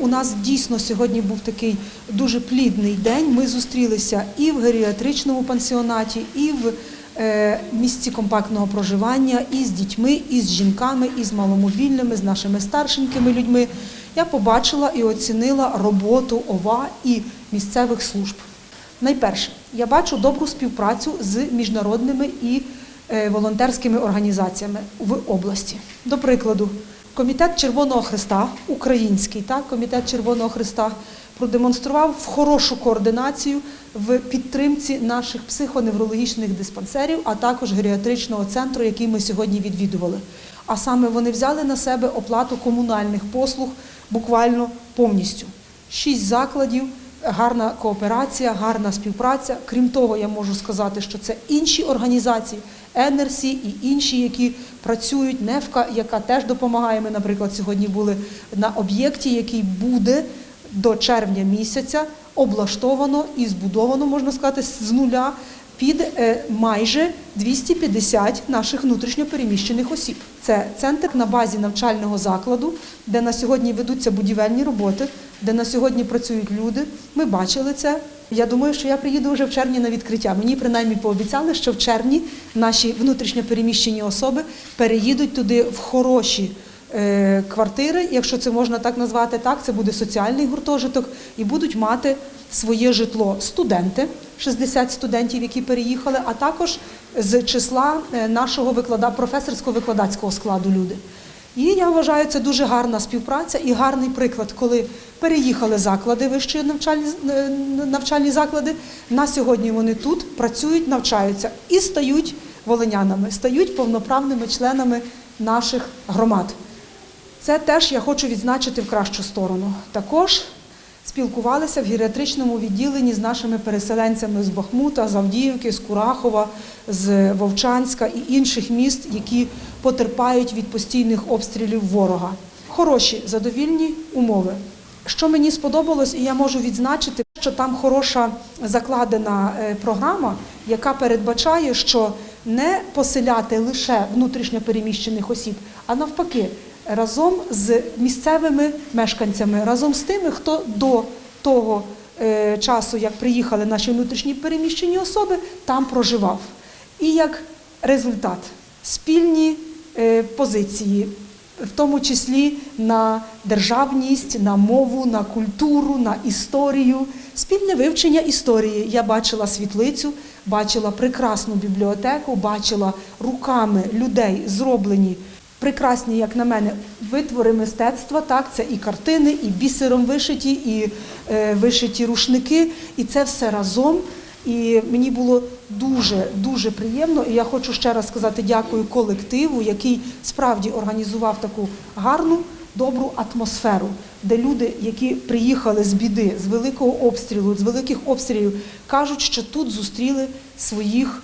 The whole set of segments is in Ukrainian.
У нас дійсно сьогодні був такий дуже плідний день. Ми зустрілися і в геріатричному пансіонаті, і в е, місці компактного проживання, і з дітьми, і з жінками, і з маломобільними, з нашими старшенькими людьми. Я побачила і оцінила роботу ОВА і місцевих служб. Найперше, я бачу добру співпрацю з міжнародними і е, волонтерськими організаціями в області. До прикладу, Комітет Червоного Христа, український так, комітет Червоного Христа продемонстрував хорошу координацію в підтримці наших психоневрологічних диспансерів, а також геріатричного центру, який ми сьогодні відвідували. А саме вони взяли на себе оплату комунальних послуг буквально повністю. Шість закладів, гарна кооперація, гарна співпраця. Крім того, я можу сказати, що це інші організації, ЕНРСі і інші, які працюють, НЕФКА, яка теж допомагає. Ми, наприклад, сьогодні були на об'єкті, який буде до червня місяця облаштовано і збудовано, можна сказати, з нуля під е, майже 250 наших внутрішньопереміщених осіб. Це центр на базі навчального закладу, де на сьогодні ведуться будівельні роботи, де на сьогодні працюють люди. Ми бачили це. Я думаю, що я приїду вже в червні на відкриття. Мені принаймні пообіцяли, що в червні наші внутрішньопереміщені особи переїдуть туди в хороші е, квартири, якщо це можна так назвати, так це буде соціальний гуртожиток, і будуть мати своє житло студенти, 60 студентів, які переїхали, а також з числа е, нашого виклада... професорсько-викладацького складу люди. І я вважаю, це дуже гарна співпраця і гарний приклад, коли переїхали заклади, вищі навчальні, е, навчальні заклади. На сьогодні вони тут працюють, навчаються і стають волинянами, стають повноправними членами наших громад. Це теж я хочу відзначити в кращу сторону. Також спілкувалися в геріатричному відділенні з нашими переселенцями з Бахмута, з Авдіївки, з Курахова, з Вовчанська і інших міст, які потерпають від постійних обстрілів ворога. Хороші, задовільні умови. Що мені сподобалось, і я можу відзначити, що там хороша закладена е, програма, яка передбачає, що не поселяти лише внутрішньопереміщених осіб, а навпаки, разом з місцевими мешканцями, разом з тими, хто до того е, часу, як приїхали наші внутрішні переміщені особи, там проживав. І як результат спільні е, позиції, в тому числі на державність, на мову, на культуру, на історію, спільне вивчення історії. Я бачила світлицю, бачила прекрасну бібліотеку, бачила руками людей зроблені. Прекрасні, як на мене, витвори мистецтва. Так, це і картини, і бісером вишиті, і е, вишиті рушники, і це все разом. І мені було дуже дуже приємно. І я хочу ще раз сказати дякую колективу, який справді організував таку гарну, добру атмосферу, де люди, які приїхали з біди, з великого обстрілу, з великих обстрілів, кажуть, що тут зустріли своїх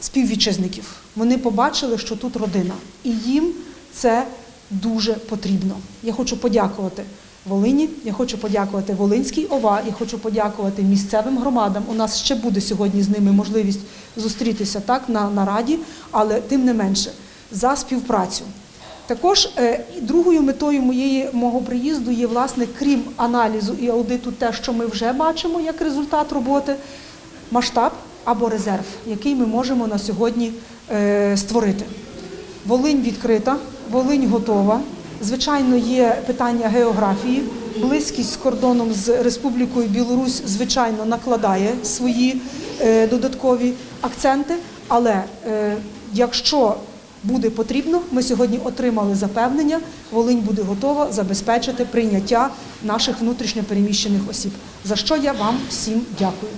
співвітчизників. Вони побачили, що тут родина, і їм це дуже потрібно. Я хочу подякувати. Волині. Я хочу подякувати Волинській ОВА, я хочу подякувати місцевим громадам. У нас ще буде сьогодні з ними можливість зустрітися так на нараді, але тим не менше за співпрацю. Також е, другою метою моєї мого приїзду є, власне, крім аналізу і аудиту, те, що ми вже бачимо як результат роботи, масштаб або резерв, який ми можемо на сьогодні е, створити. Волинь відкрита, Волинь готова. Звичайно, є питання географії. Близькість з кордоном з Республікою Білорусь, звичайно, накладає свої е, додаткові акценти. Але е, якщо буде потрібно, ми сьогодні отримали запевнення, Волинь буде готова забезпечити прийняття наших внутрішньопереміщених осіб. За що я вам всім дякую.